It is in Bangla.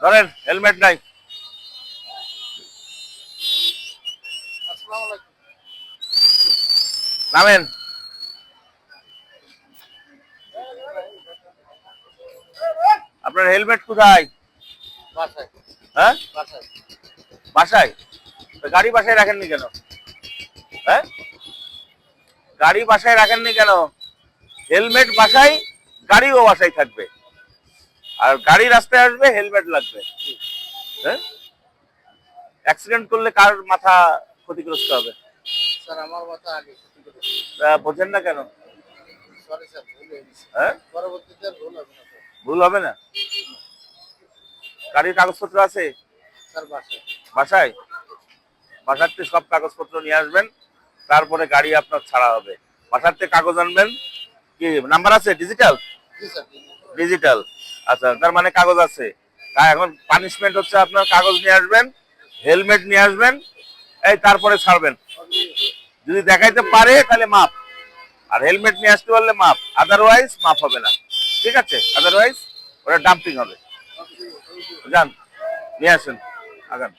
ধরেন হেলমেট নাই। নামেন। আপনার হেলমেট কোথায়? বাসায়। হ্যাঁ? বাসায়। গাড়ি বাসায় রাখেননি কেন? হ্যাঁ? গাড়ি বাসায় রাখেননি কেন? হেলমেট বাসায় গাড়িও বাসায় থাকবে। আর গাড়ি রাস্তায় আসবে হেলমেট লাগবে। হ্যাঁ? অ্যাক্সিডেন্ট করলে কার মাথা ক্ষতিগ্রস্ত হবে? স্যার আমার মতো আগে বোঝেন না কেন? সরি স্যার ভুল হয়ে গেছে। হ্যাঁ? পরবর্তীতে ভুল হবে না ভুল হবে না? গাড়ির কাগজপত্র আছে? স্যার বাসায়। বাসায়? থেকে সব কাগজপত্র নিয়ে আসবেন তারপরে গাড়ি আপনার ছাড়া হবে। বাসার থেকে কাগজ আনবেন? কি নাম্বার আছে? ডিজিটাল ডিজিটাল আচ্ছা তার মানে কাগজ আছে। এখন পানিশমেন্ট হচ্ছে আপনার কাগজ নিয়ে আসবেন হেলমেট নিয়ে আসবেন, এই তারপরে ছাড়বেন। যদি দেখাইতে পারে, তাহলে মাপ আর হেলমেট নিয়ে আসতে পারলে মাপ আদারওয়াইজ মাপ হবে না। ঠিক আছে? আদারওয়াইজ ওটা ডাম্পিং হবে। যান, নিয়ে আসেন, আগান।